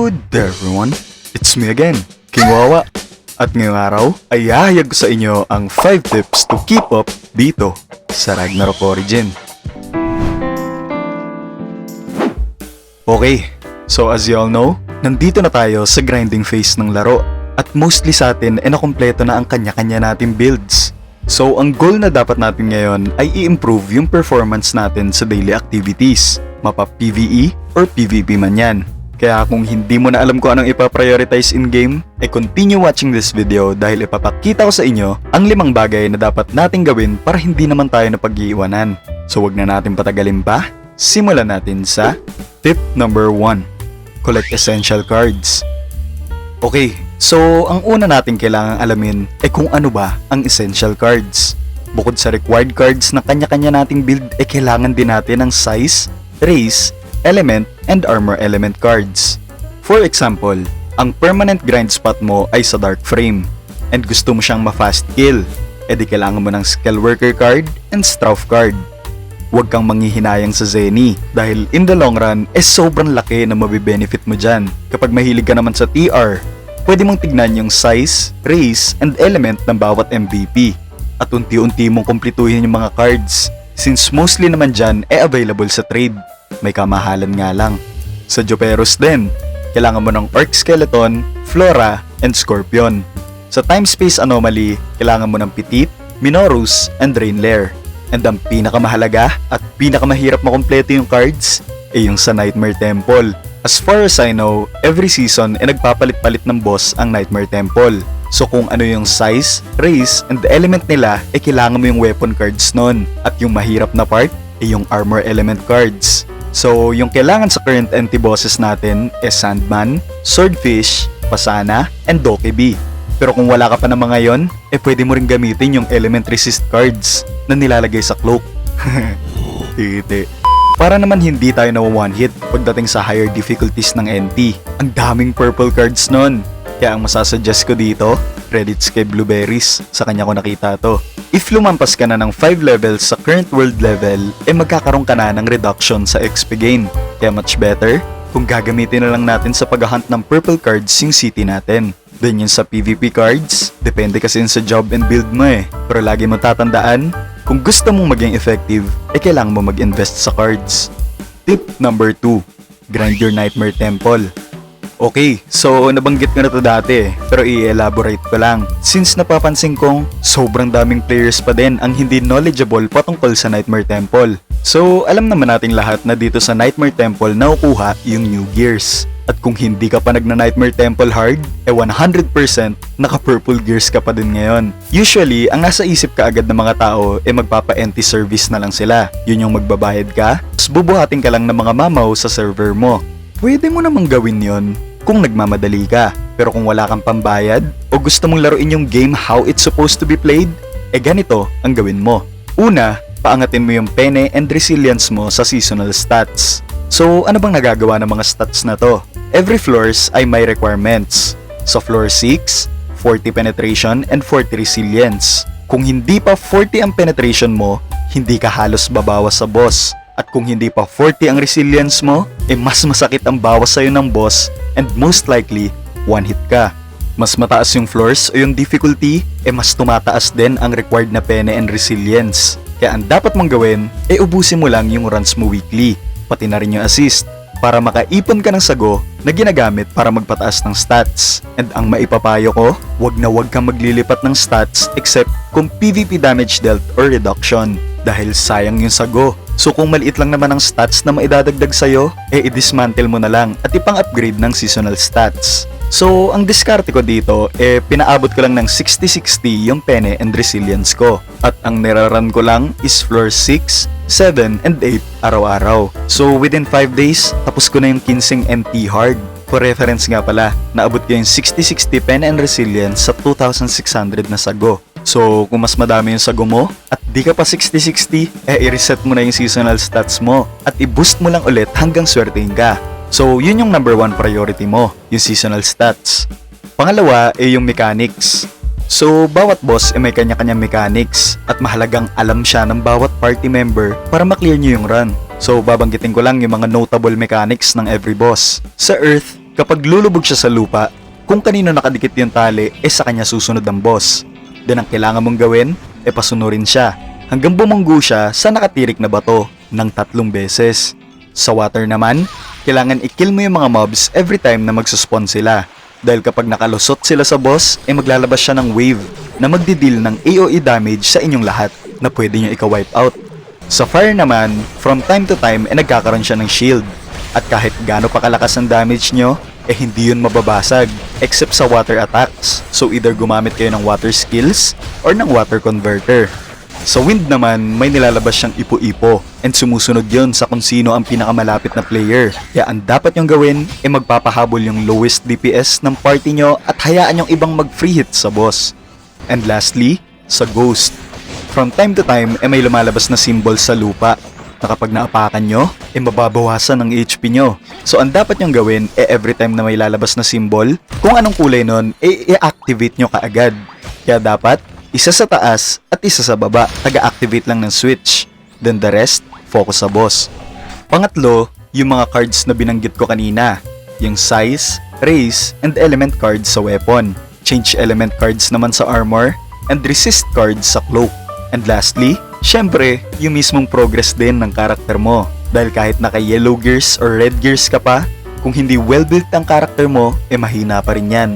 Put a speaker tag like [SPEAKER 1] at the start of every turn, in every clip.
[SPEAKER 1] Good everyone, it's me again, King Wawa. At ngayong araw ay hahayag sa inyo ang 5 tips to keep up dito sa Ragnarok Origin. Okay, so as you all know, nandito na tayo sa grinding phase ng laro at mostly sa atin ay nakumpleto na ang kanya-kanya nating builds. So ang goal na dapat natin ngayon ay i-improve yung performance natin sa daily activities, mapa PvE or PvP man yan. Kaya kung hindi mo na alam kung anong ipaprioritize in-game, ay continue watching this video dahil ipapakita ko sa inyo ang limang bagay na dapat nating gawin para hindi naman tayo napag-iiwanan. So wag na natin patagalin pa, simulan natin sa tip number 1. Collect essential cards. Okay, so ang una natin kailangang alamin ay kung ano ba ang essential cards. Bukod sa required cards na kanya-kanya nating build, ay kailangan din natin ng size, race, element, and armor element cards. For example, ang permanent grind spot mo ay sa dark frame and gusto mo siyang ma-fast kill, edi kailangan mo ng skill worker card and strafe card. Huwag kang manghihinayang sa Zenny dahil in the long run, eh sobrang laki na mabibenefit mo dyan. Kapag mahilig ka naman sa TR, pwede mong tignan yung size, race, and element ng bawat MVP at unti-unti mong kumpletuhin yung mga cards since mostly naman dyan eh available sa trade. May kamahalan nga lang. Sa Joperos din, kailangan mo ng Orc Skeleton, Flora, and Scorpion. Sa Time-Space Anomaly, kailangan mo ng Petit, Minorus, and Drainlair. And ang pinakamahalaga at pinakamahirap makompleto yung cards ay yung sa Nightmare Temple. As far as I know, every season ay nagpapalit-palit ng boss ang Nightmare Temple. So kung ano yung size, race, and element nila, ay kailangan mo yung weapon cards nun. At yung mahirap na part, ay yung armor element cards. So yung kailangan sa current NT bosses natin is Sandman, Swordfish, Pasana, and Dokeby. Pero kung wala ka pa ng mga yon, eh pwede mo rin gamitin yung element resist cards na nilalagay sa cloak. Titi. Para naman hindi tayo na one hit pagdating sa higher difficulties ng NT. Ang daming purple cards nun. Kaya ang masasuggest ko dito, credits kay Blueberries. Sa kanya ko nakita to. If lumampas ka na ng 5 levels sa current world level, eh magkakaroon ka na ng reduction sa XP gain. Kaya much better kung gagamitin na lang natin sa paghahunt ng purple cards yung city natin. Then yun sa PvP cards, depende kasi yun sa job and build mo eh. Pero lagi mo tatandaan, kung gusto mong maging effective, eh kailangan mo mag-invest sa cards. Tip number 2, grind your Nightmare Temple. Okay, so nabanggit ko na to dati pero i-elaborate ko lang. Since napapansin kong sobrang daming players pa din ang hindi knowledgeable patungkol sa Nightmare Temple. So alam naman nating lahat na dito sa Nightmare Temple nakukuha yung new gears. At kung hindi ka pa nagna Nightmare Temple hard, eh 100% naka-purple gears ka pa din ngayon. Usually, ang nasa isip ka agad ng mga tao eh magpapa-empty service na lang sila. Yun yung magbabayad ka, tapos bubuhatin ka lang ng mga mamaw sa server mo. Pwede mo namang gawin yon kung nagmamadali ka. Pero kung wala kang pambayad o gusto mong laruin yung game how it's supposed to be played, eh ganito ang gawin mo. Una, paangatin mo yung pene and resilience mo sa seasonal stats. So ano bang nagagawa ng mga stats na to? Every floors ay may requirements. Sa floor 6, 40 penetration and 40 resilience. Kung hindi pa 40 ang penetration mo, hindi ka halos babawas sa boss. At kung hindi pa 40 ang resilience mo, eh mas masakit ang bawas sa'yo ng boss and most likely, one hit ka. Mas mataas yung floors o yung difficulty, eh mas tumataas din ang required na pene and resilience. Kaya ang dapat mong gawin, eh ubusin mo lang yung runs mo weekly, pati na rin yung assist, para makaipon ka ng sago na ginagamit para magpataas ng stats. And ang maipapayo ko, wag na wag kang maglilipat ng stats except kung PvP damage dealt or reduction dahil sayang yung sago. So kung maliit lang naman ang stats na maidadagdag sa'yo, eh i-dismantle mo na lang at ipang-upgrade ng seasonal stats. So, ang diskarte ko dito, eh pinaabot ko lang ng 60-60 yung pene and resilience ko. At ang niraran ko lang is floor 6, 7, and 8 araw-araw. So, within 5 days, tapos ko na yung 15 NT hard. For reference nga pala, naabot ko yung 60-60 pene and resilience sa 2,600 na sago. So, kung mas madami yung sago mo, at di ka pa 60-60, eh i-reset mo na yung seasonal stats mo at i-boost mo lang ulit hanggang swertein ka. So, yun yung number one priority mo, yung seasonal stats. Pangalawa ay yung mechanics. So, bawat boss ay may kanya-kanyang mechanics at mahalagang alam siya ng bawat party member para maklear nyo yung run. So, babanggitin ko lang yung mga notable mechanics ng every boss. Sa Earth, kapag lulubog siya sa lupa, kung kanino nakadikit yung tali, eh sa kanya susunod ang boss. Then ang kailangan mong gawin, eh pasunurin siya hanggang bumunggo siya sa nakatirik na bato ng tatlong beses. Sa water naman, kailangan i-kill mo yung mga mobs every time na magsuspawn sila. Dahil kapag nakalusot sila sa boss, eh maglalabas siya ng wave na magdideal ng AOE damage sa inyong lahat na pwede nyo ika-wipe out. Sa fire naman, from time to time, eh nagkakaroon siya ng shield. At kahit gaano pa kalakas ang damage nyo, eh hindi yun mababasag, except sa water attacks. So either gumamit kayo ng water skills or ng water converter. Sa wind naman, may nilalabas siyang ipo-ipo and sumusunod yon sa kung sino ang pinakamalapit na player. Kaya ang dapat nyong gawin ay magpapahabol yung lowest DPS ng party nyo at hayaan yung ibang mag-free hit sa boss. And lastly, sa ghost. From time to time, ay may lumalabas na symbol sa lupa na kapag naapakan nyo, ay mababawasan ang HP nyo. So ang dapat nyong gawin, eh every time na may lalabas na symbol, kung anong kulay nun, eh i-activate nyo kaagad. Kaya dapat, isa sa taas at isa sa baba, taga-activate lang ng switch. Then the rest, focus sa boss. Pangatlo, yung mga cards na binanggit ko kanina. Yung size, race, and element cards sa weapon. Change element cards naman sa armor, and resist cards sa cloak. And lastly, syempre, yung mismong progress din ng karakter mo. Dahil kahit naka yellow gears or red gears ka pa, kung hindi well-built ang karakter mo, eh mahina pa rin yan.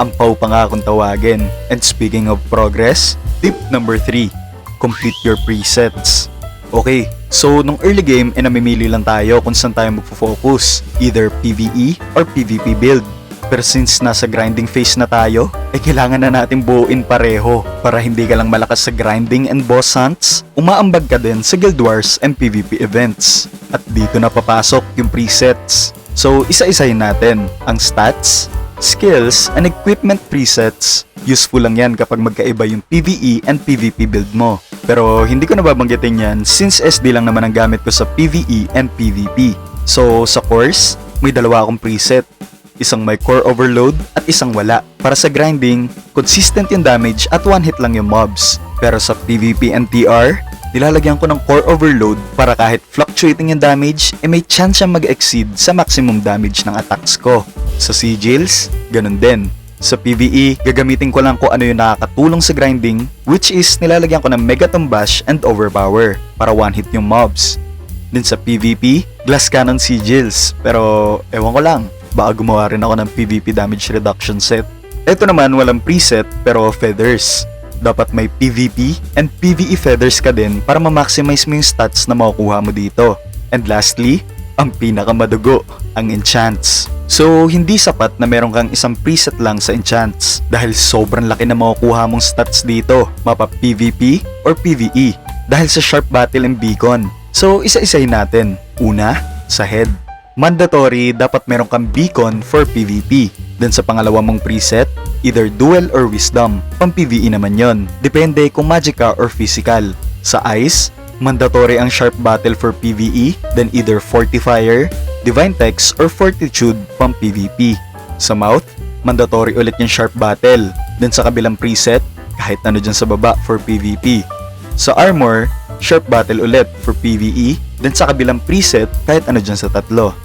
[SPEAKER 1] Ampaw pa nga kung tawagin. And speaking of progress, tip number 3, complete your presets. Okay, so nung early game, eh namimili lang tayo kung saan tayo magfo-focus, either PvE or PvP build. Pero since nasa grinding phase na tayo, eh kailangan na natin buuin pareho para hindi ka lang malakas sa grinding and boss hunts, umaambag ka din sa Guild Wars and PvP events. At dito na papasok yung presets. So isa-isahin natin ang stats, skills, and equipment presets. Useful lang yan kapag magkaiba yung PvE and PvP build mo. Pero hindi ko na babanggitin yan since SD lang naman ang gamit ko sa PvE and PvP. So sa course, may dalawa akong preset. Isang may core overload at isang wala. Para sa grinding, consistent yung damage at one hit lang yung mobs. Pero sa PvP and TR, nilalagyan ko ng core overload para kahit fluctuating yung damage, eh may chance siyang mag-exceed sa maximum damage ng attacks ko. Sa sigils, ganun din. Sa PvE, gagamitin ko lang kung ano yung nakakatulong sa grinding, which is nilalagyan ko ng Megaton Bash and Overpower para one hit yung mobs. Din sa PvP, Glass Cannon Sigils, pero ewan ko lang, baka gumawa rin ako ng PvP damage reduction set. Ito naman walang preset pero feathers. Dapat may PvP and PvE feathers ka din para ma-maximize mo yung stats na makukuha mo dito. And lastly, ang pinakamadugo, ang enchants. So, hindi sapat na meron kang isang preset lang sa enchants dahil sobrang laki na makukuha mong stats dito, mapa PvP or PvE dahil sa sharp battle and beacon. So, isa-isahin natin. Una, sa head. Mandatory dapat meron kang beacon for PvP. Then sa pangalawa mong preset, either duel or wisdom. Pang PvE naman yon. Depende kung magic ka or physical. Sa eyes, mandatory ang sharp battle for PvE, then either fortifier, divine text, or fortitude pang PvP. Sa mouth, mandatory ulit yung sharp battle. Then sa kabilang preset, kahit ano dyan sa baba for PvP. Sa armor, sharp battle ulit for PvE, then sa kabilang preset, kahit ano dyan sa tatlo.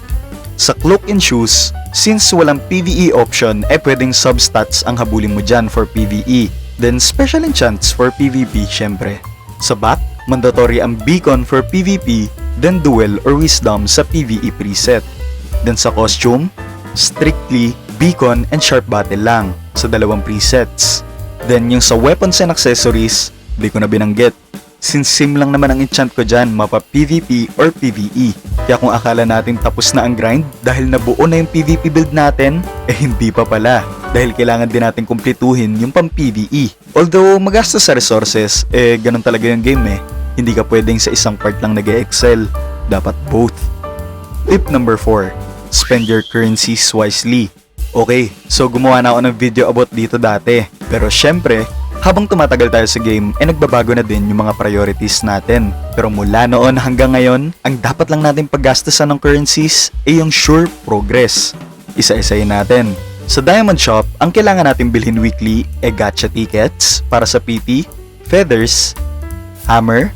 [SPEAKER 1] Sa cloak and shoes, since walang PvE option, eh pwedeng substats ang habulin mo dyan for PvE. Then special enchants for PvP syempre. Sa back, mandatory ang beacon for PvP, then duel or wisdom sa PvE preset. Then sa costume, strictly beacon and sharp battle lang sa dalawang presets. Then yung sa weapons and accessories, di ko na binanggit. Since sim lang naman ang enchant ko dyan, mapa PvP or PvE. Kaya kung akala natin tapos na ang grind dahil nabuo na yung PvP build natin, eh hindi pa pala. Dahil kailangan din natin kumpletuhin yung pang PvE. Although magastos sa resources, eh ganun talaga yung game eh. Hindi ka pwedeng sa isang part lang nag excel Dapat both. Tip number 4. Spend your currencies wisely. Okay, so gumawa na ako ng video about dito dati. Pero syempre, habang tumatagal tayo sa game, eh nagbabago na din yung mga priorities natin. Pero mula noon hanggang ngayon, ang dapat lang natin paggastasan ng currencies ay yung sure progress. Isa-isayin natin. Sa Diamond Shop, ang kailangan natin bilhin weekly ay gacha tickets para sa PT, feathers, hammer,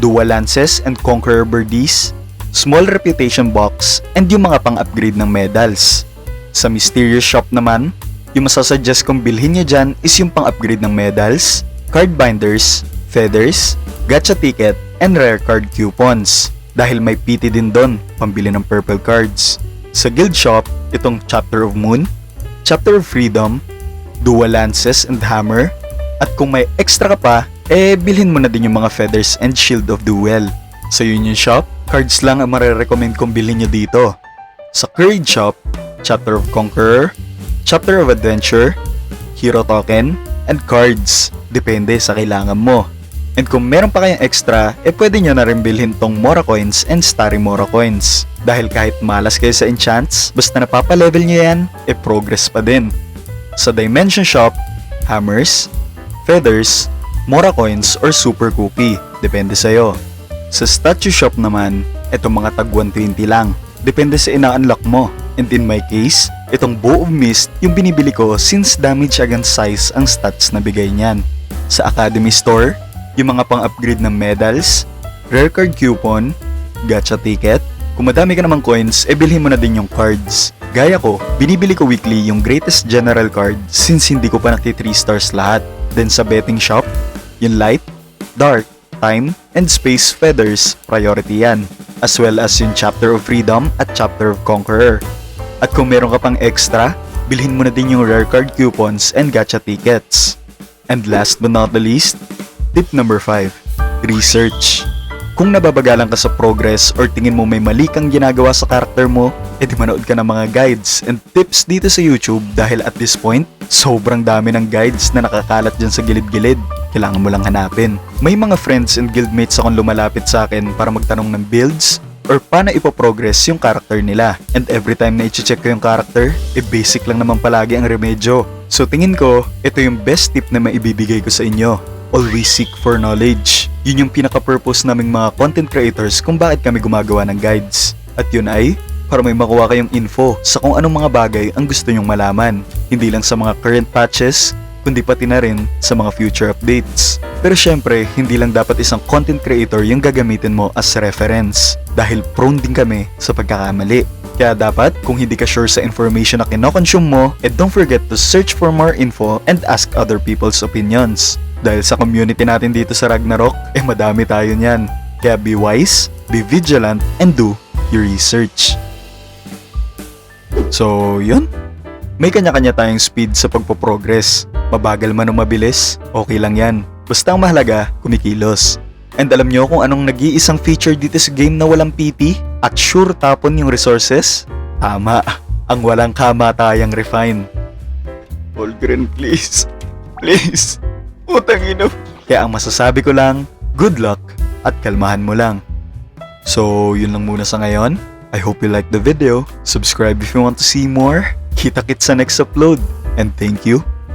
[SPEAKER 1] dual lances and conqueror birdies, small reputation box, and yung mga pang-upgrade ng medals. Sa mysterious shop naman, yung masasuggest kong bilhin niya dyan is yung pang-upgrade ng medals, card binders, feathers, gacha ticket, and rare card coupons. Dahil may PT din doon, pambili ng purple cards. Sa guild shop, itong Chapter of Moon, Chapter of Freedom, Dual Lances and Hammer, at kung may extra ka pa, eh bilhin mo na din yung mga feathers and shield of duel. Sa Union Shop, cards lang ang marerecommend kong bilhin nyo dito. Sa Courage Shop, Chapter of Conqueror, Chapter of Adventure, Hero Token, and cards. Depende sa kailangan mo. And kung meron pa kayong extra, eh pwede nyo na rin bilhin tong Mora Coins and Starry Mora Coins. Dahil kahit malas kayo sa enchants, basta napapalevel nyo yan, eh progress pa din. Sa Dimension Shop, Hammers, Feathers, Mora Coins, or Super Cookie. Depende sa'yo. Sa Statue Shop naman, itong mga tag 120 lang. Depende sa ina-unlock mo. And in my case, itong Bow of Mist yung binibili ko since damage against size ang stats na bigay niyan. Sa Academy Store, yung mga pang-upgrade ng medals, rare card coupon, gacha ticket, kung madami ka namang coins, e bilhin mo na din yung cards. Gaya ko, binibili ko weekly yung greatest general card since hindi ko pa nakti 3 stars lahat. Then sa betting shop, yung light, dark, time, and space feathers, priority yan. As well as yung chapter of freedom at chapter of conqueror. At kung meron ka pang extra, bilhin mo na din yung rare card coupons and gacha tickets. And last but not the least, tip number 5, research. Kung nababagalan ka sa progress or tingin mo may mali kang ginagawa sa karakter mo, edi manood ka ng mga guides and tips dito sa YouTube dahil at this point, sobrang dami ng guides na nakakalat dyan sa gilid-gilid. Kailangan mo lang hanapin. May mga friends and guildmates akong lumalapit sa akin para magtanong ng builds or paano ipoprogress yung character nila. And every time na i-check ko yung character, eh basic lang naman palagi ang remedyo. So tingin ko, ito yung best tip na maibibigay ko sa inyo. Always seek for knowledge. Yun yung pinaka-purpose naming mga content creators kung bakit kami gumagawa ng guides. At yun ay, para may makuha kayong info sa kung anong mga bagay ang gusto nyong malaman. Hindi lang sa mga current patches, kundi pati na rin sa mga future updates. Pero syempre, hindi lang dapat isang content creator yung gagamitin mo as reference dahil prone din kami sa pagkakamali. Kaya dapat, kung hindi ka sure sa information na kinoconsume mo, eh don't forget to search for more info and ask other people's opinions. Dahil sa community natin dito sa Ragnarok, eh madami tayo niyan. Kaya be wise, be vigilant, and do your research. So, yun. May kanya-kanya tayong speed sa pagpo-progress. Mabagal man o mabilis, okay lang yan. Basta ang mahalaga, kumikilos. And alam nyo kung anong nag-iisang feature dito sa game na walang PT at sure tapon yung resources? Tama, ang walang kamatayang refine. Volgren, please. Please. Utang ino. Kaya ang masasabi ko lang, good luck at kalmahan mo lang. So, yun lang muna sa ngayon. I hope you liked the video. Subscribe if you want to see more. Kita-kits sa next upload. And thank you